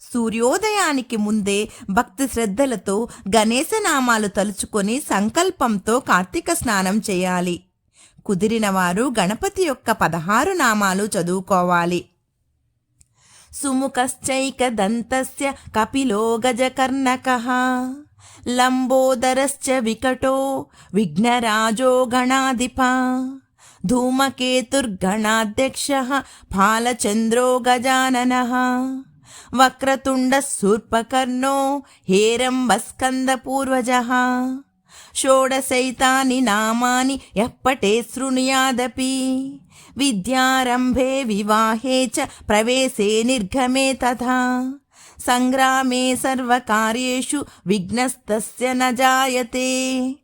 సూర్యోదయానికి ముందే భక్తి శ్రద్ధలతో గణేశనామాలు తలుచుకొని సంకల్పంతో కార్తీక స్నానం చేయాలి. కుదిరిన వారు గణపతి యొక్క పదహారు నామాలు చదువుకోవాలి. సుముఖశ్చైక దంతస్య కపిలో గజకర్ణకః లంబోదరశ్చ వికటో విఘ్నరాజో గణాధిప ధూమకేతుర్గణాధ్యక్ష ఫాలచంద్రో గజాననః. వక్రతుండ శూర్పకర్ణో హేరంబస్కందపూర్వజः షోడశైతాని నామాని ఎప్పటే శృణుయాదపి. విద్యారంభే వివాహే చ ప్రవేశే నిర్గమే తథా. సంగ్రామే సర్వకార్యేషు విఘ్నస్తస్య న జాయతే.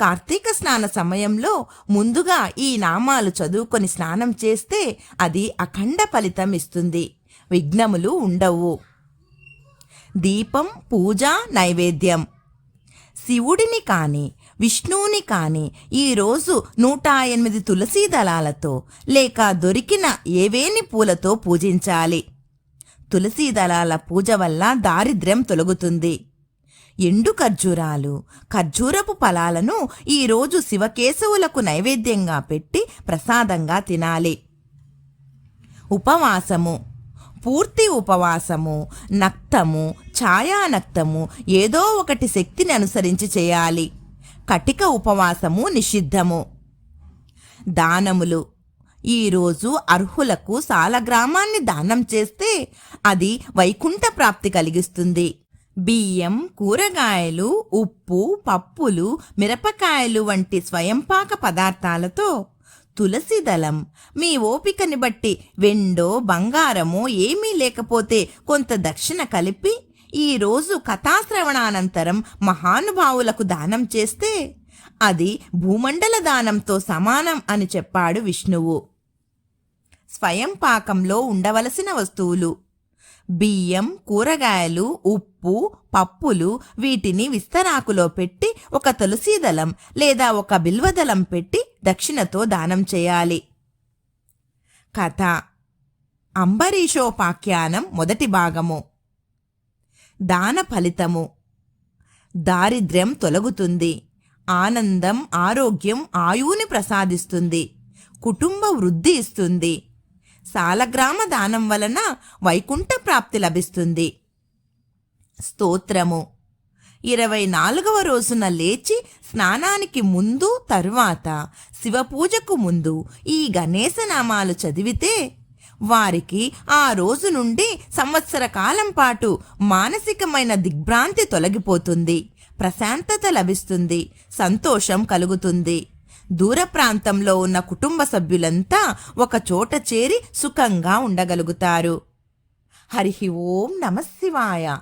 కార్తీక స్నాన సమయంలో ముందుగా ఈ నామాలు చదువుకొని స్నానం చేస్తే అది అఖండ ఫలితం ఇస్తుంది విఘ్నములు ఉండవు. దీపం పూజ నైవేద్యం. శివుడిని కాని విష్ణువుని కాని ఈరోజు నూట ఎనిమిది తులసీ దళాలతో లేక దొరికిన ఏవేని పూలతో పూజించాలి. తులసీ దళాల పూజ వల్ల దారిద్ర్యం తొలగుతుంది. ఎండు ఖర్జూరాలు ఖర్జూరపు ఫలాలను ఈరోజు శివకేశవులకు నైవేద్యంగా పెట్టి ప్రసాదంగా తినాలి. ఉపవాసము. పూర్తి ఉపవాసము నక్తము ఛాయానక్తము ఏదో ఒకటి శక్తిని అనుసరించి చేయాలి. కటిక ఉపవాసము నిషిద్ధము. దానములు. ఈరోజు అర్హులకు సాలగ్రామాన్ని దానం చేస్తే అది వైకుంఠ ప్రాప్తి కలిగిస్తుంది. బియ్యం కూరగాయలు ఉప్పు పప్పులు మిరపకాయలు వంటి స్వయంపాక పదార్థాలతో తులసి దళం మీ ఓపికని బట్టి వెండో బంగారమో ఏమీ లేకపోతే కొంత దక్షిణ కలిపి ఈరోజు కథాశ్రవణానంతరం మహానుభావులకు దానం చేస్తే అది భూమండల దానంతో సమానం అని చెప్పాడు విష్ణువు. స్వయం పాకంలో ఉండవలసిన వస్తువులు బియ్యం కూరగాయలు ఉప్పు పప్పులు వీటిని విస్తరాకులో పెట్టి ఒక తులసీదళం లేదా ఒక బిల్వదళం పెట్టి దక్షిణతో దానం చేయాలి. కథ. అంబరీషోపాఖ్యానం మొదటి భాగము. దాన ఫలితము. దారిద్ర్యం తొలగుతుంది. ఆనందం ఆరోగ్యం ఆయువుని ప్రసాదిస్తుంది. కుటుంబ వృద్ధి ఇస్తుంది. సాలగ్రామ దానం వలన వైకుంఠ ప్రాప్తి లభిస్తుంది. స్తోత్రము. ఇరవై నాలుగవ రోజున లేచి స్నానానికి ముందు తరువాత శివపూజకు ముందు ఈ గణేశనామాలు చదివితే వారికి ఆ రోజు నుండి సంవత్సర కాలం పాటు మానసికమైన దిగ్భ్రాంతి తొలగిపోతుంది. ప్రశాంతత లభిస్తుంది. సంతోషం కలుగుతుంది. దూర ప్రాంతంలో ఉన్న కుటుంబ సభ్యులంతా ఒక చోట చేరి సుఖంగా ఉండగలుగుతారు. హరి ఓం నమ శివాయ.